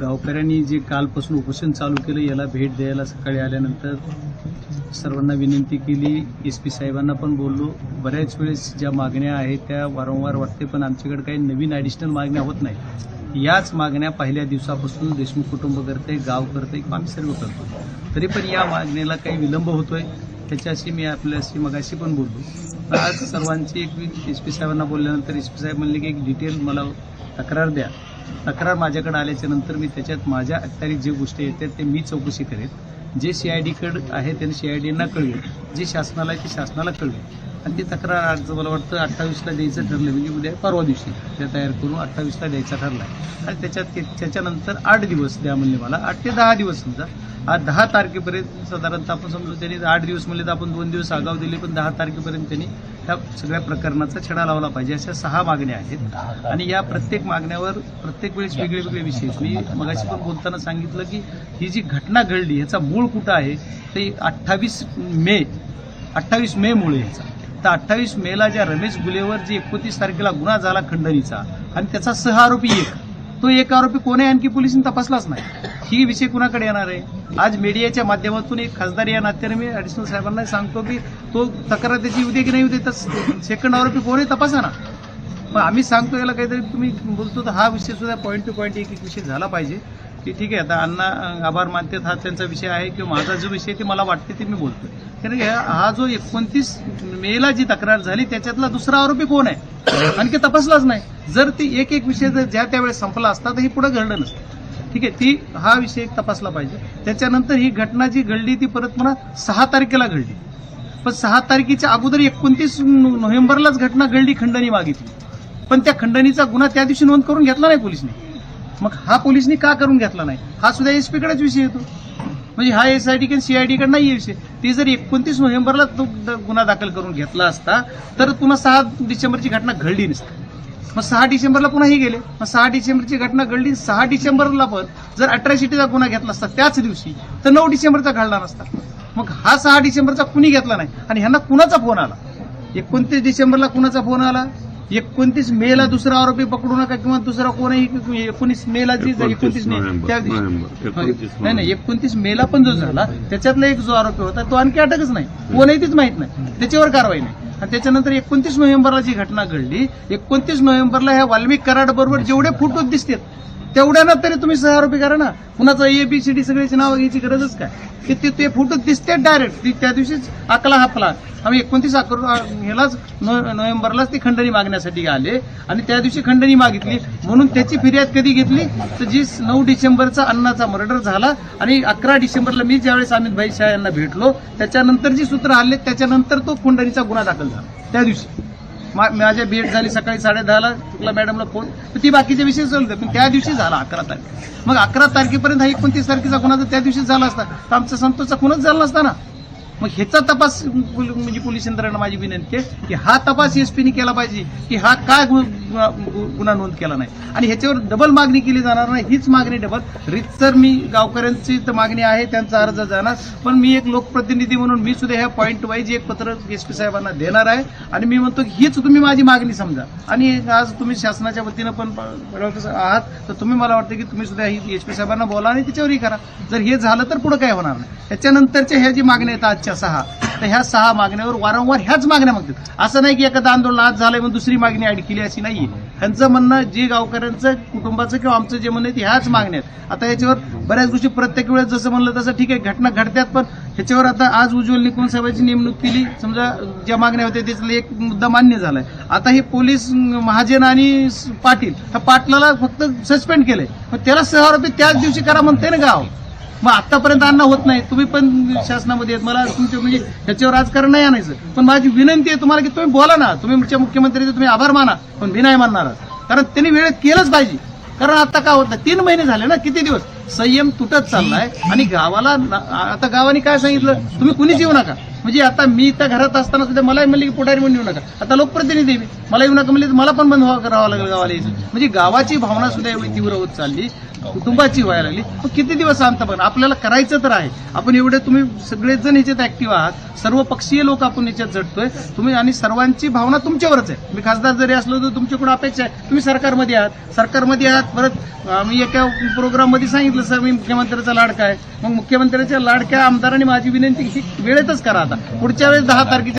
गावकऱ्यांनी जे कालपासून उपोषण चालू केलं याला भेट द्यायला सकाळी आल्यानंतर सर्वांना विनंती केली. एस पी साहेबांना पण बोललो. बऱ्याच वेळेस ज्या मागण्या आहेत त्या वारंवार वाटते पण आमच्याकडे काही नवीन ॲडिशनल मागण्या होत नाही याच मागण्या पहिल्या दिवसापासून देशमुख कुटुंब करते गाव करते आम्ही सर्व करतो. तरी पण या मागणीला काही विलंब होतोय त्याच्याशी मी आपल्याशी मगाशी पण बोललो. आज सर्वांची एक एस पी साहेबांना बोलल्यानंतर एस पी साहेब म्हणले की एक डिटेल मला तक्रार द्या. तक्रार माझ्याकडे आल्याच्यानंतर मी त्याच्यात माझ्या अखत्यारीत जे गोष्टी येतात ते मी चौकशी करेन. जे सी आय डीकडे आहे त्यांनी सी आय डीना कळवेल जे शासनाला आहे ते शासनाला कळवेल आणि ती तक्रार आज मला वाटतं अठ्ठावीसला द्यायचं ठरलं म्हणजे उद्या परवा दिवशी त्या तयार करून अठ्ठावीसला द्यायचा ठरला आहे आणि त्याच्यात त्याच्यानंतर आठ दिवस द्या म्हणले मला. आठ ते दहा दिवस समजा. आज दहा तारखेपर्यंत साधारणतः आपण समजू त्यांनी आठ दिवस म्हणले तर आपण दोन दिवस आगाव दिले पण दहा तारखेपर्यंत त्यांनी ह्या सगळ्या प्रकरणाचा छडा लावला पाहिजे. अशा सहा मागण्या आहेत. आणि या प्रत्येक मागण्यावर प्रत्येक वेळेस वेगळे वेगळे विषय. मी मगाशी पण बोलताना सांगितलं की ही जी घटना घडली ह्याचा मूळ कुठं आहे? ते अठ्ठावीस मे अठ्ठावीस मे मुळे ह्याचा. तर अठ्ठावीस मेला ज्या रमेश गुलेवर जे एकोणतीस तारखेला गुन्हा झाला खंडणीचा आणि त्याचा सह आरोपी एक तो एक आरोपी कोण आहे? आणखी पोलिसांनी तपासलाच नाही. ही विषय कुणाकडे येणार आहे? आज मीडियाच्या माध्यमातून एक खासदार या नात्याने मी अडिशनल साहेबांना सांगतो की तो तक्रार त्याची येऊ दे की नाही येऊ दे तर सेकंड आरोपी कोण आहे तपासा ना. मग आम्ही सांगतो याला काहीतरी तुम्ही बोलतो तर हा विषय सुद्धा पॉईंट टू पॉईंट एक एक विषय झाला पाहिजे. की ठीक आहे आता अण्णा आभार मानतात हा त्यांचा विषय आहे किंवा माझा जो विषय ते मला वाटते ते मी बोलतोय. कारण हा जो एकोणतीस मेला जी तक्रार झाली त्याच्यातला दुसरा आरोपी कोण आहे? आणखी तपासलाच नाही. जर ती एक एक विषय जर ज्या त्यावेळेस संपला असता तर ही पुढे घडलं नसतं. ठीक आहे ती हा विषय एक तपासला पाहिजे. त्याच्यानंतर ही घटना जी घडली ती परत म्हणा सहा तारखेला घडली. पण सहा तारखेच्या अगोदर एकोणतीस नोव्हेंबरलाच घटना घडली खंडणी मागितली. पण त्या खंडणीचा गुन्हा त्या दिवशी नोंद करून घेतला नाही पोलिसने. मग हा पोलिसनी का करून घेतला नाही? हा सुद्धा एस पीकडेच विषय येतो. म्हणजे हा एस आय डी किंवा सीआयडी कडे नाही विषय. ते जर एकोणतीस नोव्हेंबरला तो द- गुन्हा दाखल करून घेतला असता तर पुन्हा सहा डिसेंबरची घटना घडली नसती. मग सहा डिसेंबरला पुन्हा ही गेले. मग सहा डिसेंबरची घटना घडली. सहा डिसेंबरला पण जर अट्रॅसिटीचा गुन्हा घेतला असता त्याच दिवशी तर नऊ डिसेंबरचा घडला नसता. मग हा सहा डिसेंबरचा कुणी घेतला नाही? आणि ह्यांना कुणाचा फोन आला? एकोणतीस डिसेंबरला कुणाचा फोन आला? एकोणतीस मेला दुसरा आरोपी पकडू नका किंवा दुसरा कोणीही एकोणीस मेला जी एकोणतीस मे त्या दिवशी एकोणतीस नाही नाही एकोणतीस मेला पण जो झाला त्याच्यातला एक जो आरोपी होता तो आणखी अटकच नाही. कोणही तीच माहीत नाही. त्याच्यावर कारवाई नाही. आणि त्याच्यानंतर एकोणतीस नोव्हेंबरला जी घटना घडली एकोणतीस नोव्हेंबरला ह्या वाल्मिक कराड बरोबर जेवढे फोटो दिसतात तेवढ्यानं तरी तुम्ही सह आरोपी करा ना. कुणाचा ए बी सी डी सगळ्याची नावं घ्यायची गरजच काय? की ते ते फोटो दिसते डायरेक्ट त्या दिवशीच आकला हापला आम्ही एकोणतीस अकरा ह्यालाच नो- नोव्हेंबरलाच ती खंडणी मागण्यासाठी आले आणि त्या दिवशी खंडणी मागितली. म्हणून त्याची फिर्याद कधी घेतली? तर जी नऊ डिसेंबरचा अण्णाचा मर्डर झाला आणि अकरा डिसेंबरला मी ज्यावेळेस अमित भाई शाह यांना भेटलो त्याच्यानंतर जी सूत्र हल्ले त्याच्यानंतर तो खंडणीचा गुन्हा दाखल झाला. त्या दिवशी. मा- माझ्या भेट झाली सकाळी साडे दहाला तुला मॅडमला फोन तर ती बाकीचे विषय चालू पण त्या दिवशी झाला अकरा तारीख. मग अकरा तारखेपर्यंत हा एकोणतीस तारखेचा गुन्हा जर त्या दिवशी झाला असता तर आमचा संतोषचा खुनच झाला नसता ना. मग ह्याचा तपास म्हणजे पोलीस यंत्रणा माझी विनंती आहे की हा तपास एस पीने केला पाहिजे की हा काय गु- गुन्हा नोंद केला नाही. आणि ह्याच्यावर डबल मागणी केली जाणार नाही. हीच मागणी डबल रितसर मी गावकऱ्यांची तर मागणी आहे त्यांचा अर्ज जाणार. पण मी एक लोकप्रतिनिधी म्हणून मी सुद्धा ह्या पॉईंट वाईज एक पत्र एस पी साहेबांना देणार आहे. आणि मी म्हणतो की हीच तुम्ही माझी मागणी समजा. आणि आज तुम्ही शासनाच्या वतीनं पण आहात तर तुम्ही मला वाटतं की तुम्ही सुद्धा ही एस पी साहेबांना बोला आणि त्याच्यावरही करा. जर हे झालं तर पुढं काय होणार नाही. त्याच्यानंतरच्या ह्या जी मागण्या आहेत आजच्या सहा तर ह्या सहा मागण्यावर वारंवार ह्याच मागण्या मागतात. असं नाही की एखादं आंदोलन आज झालंय म्हणून दुसरी मागणी ऍड केली अशी नाही ह्यांचं म्हणणं जे गावकऱ्यांचं कुटुंबाचं किंवा आमचं जे म्हणणं आहे ते ह्याच मागण्या आहेत. आता याच्यावर बऱ्याच गोष्टी प्रत्येक वेळेस जसं म्हणलं तसं ठीक आहे घटना घडतात पण ह्याच्यावर आता आज उज्ज्वल निकुंज साहेबांची नेमणूक केली. समजा ज्या मागण्या होत्या त्याचा एक मुद्दा मान्य झालाय. आता हे पोलीस महाजन आणि पाटील ह्या पाटलाला फक्त सस्पेंड केलंय. मग त्याला सहआरोपी त्याच दिवशी करा म्हणते ना गाव. मग आतापर्यंत अन्न होत नाही. तुम्ही पण शासनामध्ये आहेत. मला तुमचे म्हणजे ह्याच्यावर राजकारण नाही आणायचं. पण माझी विनंती आहे तुम्हाला की तुम्ही बोला ना. तुम्ही तुमच्या मुख्यमंत्र्याचे तुम्ही आभार माना. पण मी नाही मानणार कारण त्यांनी वेळेत केलंच पाहिजे. कारण आता काय होत तीन महिने झाले ना. किती दिवस? संयम तुटत चाललाय. आणि गावाला ना- आता गावाने काय सांगितलं? तुम्ही कुणीच येऊ नका. म्हणजे आता मी त्या घरात असताना सुद्धा मलाही म्हणले की पुढारी म्हणून येऊ नका. आता लोकप्रतिनिधी मी. मला येऊ नका म्हणले तर मला पण बंद व्हावं करावं लागेल गावाला यायचं. म्हणजे गावाची भावना सुद्धा एवढी तीव्र होत चालली. कुटुंबाची व्हायला लागली. मग किती दिवस आणता पण आपल्याला करायचं तर आहे. आपण एवढे तुम्ही सगळेच जण याच्यात ऍक्टिव्ह आहात. सर्व पक्षीय लोक आपण याच्यात झटतोय. तुम्ही आणि सर्वांची भावना तुमच्यावरच आहे. मी खासदार जरी असलो तर तुमच्याकडून अपेक्षा आहे. तुम्ही सरकारमध्ये आहात. सरकारमध्ये आहात परत आम्ही एका प्रोग्राममध्ये सांगितलं सर मी मुख्यमंत्र्याचा लाडका आहे. मग मुख्यमंत्र्याच्या लाडक्या आमदारांनी माझी विनंती की वेळेतच करा आता. पुढच्या वेळेस दहा तारखेच्या